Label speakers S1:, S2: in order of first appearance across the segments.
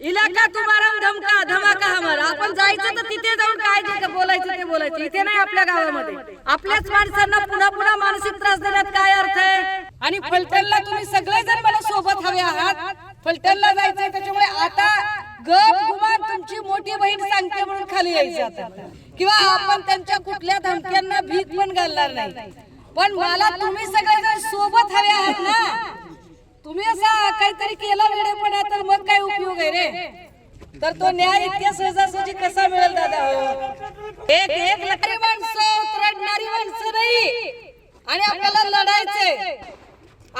S1: इलाका तुम्हाला धमका धमाका हमारा. आपण जायचं तर तिथे जाऊन काय जे बोलायचं ते बोलायचं. इथे नाही आपल्या गावामध्ये. आपल्याच माणसांना पुन्हा पुन्हा मानसिक त्रास देण्यात काय अर्थ आहे? आणि फलटणला तुम्ही सगळेजण मला सोबत हवे आहात. फलटणला जायचंय त्याच्यामुळे आता गप गुमान तुमची मोठी बहीण सांगते म्हणून खाली यायची आता. किंवा आपण त्यांच्या कुठल्या धमक्यांना भीक पण घालणार नाही. पण मला तुम्ही सगळेजण सोबत हवे आहात ना तुम्ही असा काहीतरी केला वेळेपणा तर मग काय उपयोग आहे रे? तर तो न्याय इतक्या सहजासहजी कसा मिळेल दादा? हो एक एक लकडी माणसं रडणारी माणसं नाही. आणि आपल्याला लढायचंय.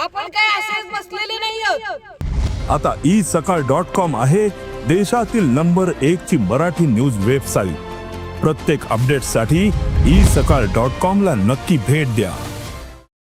S1: आपण काय असेच बसलेले नाही आहोत.
S2: आता ई सकाळ डॉट कॉम आहे देशातील नंबर एक ची मराठी न्यूज वेबसाईट. प्रत्येक अपडेटसाठी ई सकाळ डॉट कॉम ला नक्की भेट द्या.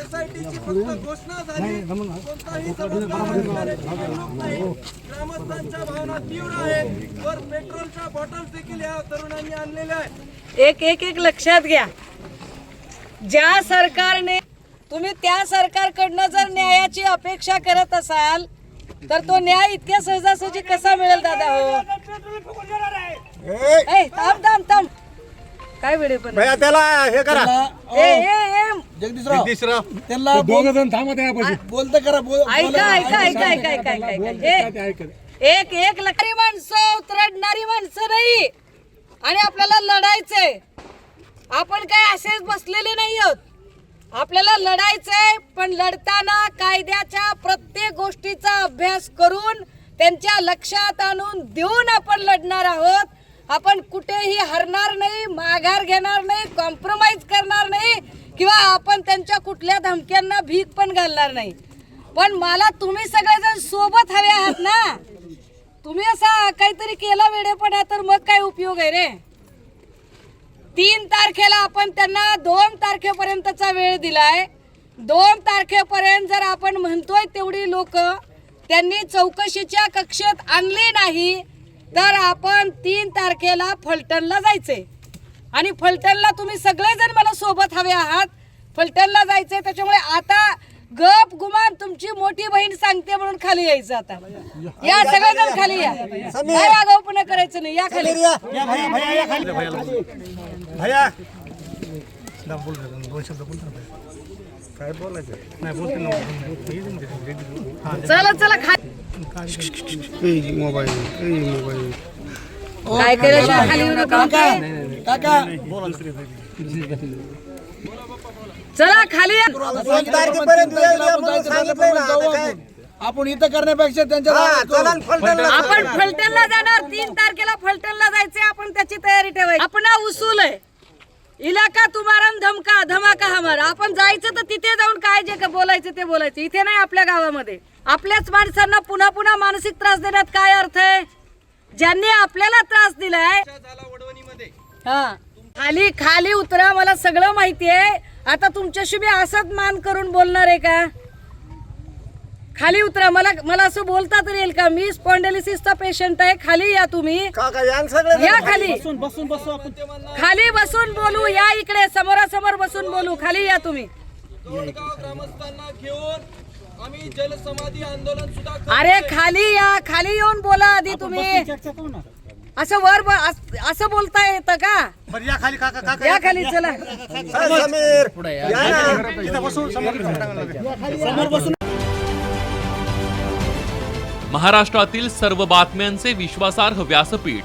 S3: एसआयटीची फक्त घोषणा झाली कोणताही समाधान नाही. ग्रामस्थांच्या भावना तीव्र आहेत वर पेट्रोलच्या बॉटल्स देखील या तरुणांनी आणलेल्या आहेत
S1: एक एक एक लक्षात घ्या. ज्या सरकारने तुम्ही त्या सरकारकडनं जर न्यायाची अपेक्षा करत असाल तर तो न्याय इतक्या सहजासहजी कसा मिळेल दादा? हो. थांब थांब थांब. काय वेळे पण
S4: भैया त्याला हे करा.
S1: ए ए ए
S4: जगदीशराव
S5: त्यांना दोघ जण थांबत आहे आपण बोलत करा बोल
S1: ऐका ऐका ऐका ऐका ऐका ऐका ऐका ए, एक एक लकडी माणसं रडणारी माणसं नाही. आणि आपल्याला लढायचंय. आपण काय असेच बसलेले नाही आहोत. आपल्याला लढायचंय पण लढताना कायद्याच्या प्रत्येक गोष्टीचा अभ्यास करून त्यांच्या लक्षात आणून देऊन आपण लढणार आहोत. आपण कुठेही हरणार नाही माघार घेणार नाही कॉम्प्रोमाइज करणार नाही किंवा आपण त्यांच्या कुठल्या धमक्यांना भीक पण घालणार नाही. पण मला तुम्ही सगळेजण सोबत हवे आहात ना. तुम्ही असा काहीतरी केला वेडेपणा तर मग काय उपयोग आहे रे? तीन तारखेला आपण त्यांना दोन तारखेपर्यंतचा वेळ दिलाय. दोन तारखेपर्यंत जर आपण म्हणतोय तेवढी लोक त्यांनी चौकशीच्या कक्षेत आणली नाही तर आपण तीन तारखेला फलटणला जायचंय. आणि फलटणला तुम्ही सगळेजण मला सोबत हवे आहात. फलटणला जायचंय त्याच्यामुळे आता गप गुमान तुमची मोठी बहीण सांगते म्हणून खाली यायचं आता. या सगळेजण खाली या. काय आगाऊपणा करायचं नाही. या खाली.
S4: भैया दोन शब्द बोलतो काय बोलायचं? नाही बोलते ना
S1: चला चला खाली
S4: मोबाईल मोबाईल
S1: काय केल्याशिवाय खाली येऊ नका
S5: काका
S1: चला खाली या
S4: दोन तारखेपर्यंत वेळ द्या म्हणून सांगितलंय ना आता काय?
S5: आपण इथं करण्यापेक्षा त्यांच्या
S4: हा, चला फलटणला.
S1: आपण फलटणला जाणार तीन तारखेला फलटणला जायचंय आपण त्याची तयारी ठेवायची. आपण उसूल आहे. इलाका तुम्हाला धमका धमाका हमारा. आपण जायचं तर तिथे जाऊन काय जे का बोलायचं ते बोलायचं. इथे नाही आपल्या गावामध्ये. आपल्याच माणसांना पुन्हा पुन्हा मानसिक त्रास देण्यात काय अर्थ आहे? ज्यांनी आपल्याला त्रास दिलाय हा. खाली खाली उतरा मला सगळं माहिती आहे. आता तुमच्याशी मी असंच मान करून बोलणार आहे का? खाली उतरा मला मला असं बोलता तरी येईल का? मी स्पॉन्डेलिसिसचा पेशंट आहे खाली या तुम्ही.
S4: या ना सगळे
S1: या खाली. खाली बसून बोलू या इकडे समोरासमोर बसून बोलू खाली या तुम्ही.
S3: दोडगाव ग्रामस्थांना घेऊन आम्ही जलसमाधी आंदोलन सुद्धा
S1: अरे खाली या खाली येऊन बोला आधी तुम्ही. असं वर ब- अस- असं बोलता येतं का?
S4: बरं या खाली काका काका.
S1: या खाली चला.
S4: समीर या ना. इथं बसून समोर
S6: महाराष्ट्रातील सर्व बातम्यांचे विश्वासार्ह व्यासपीठ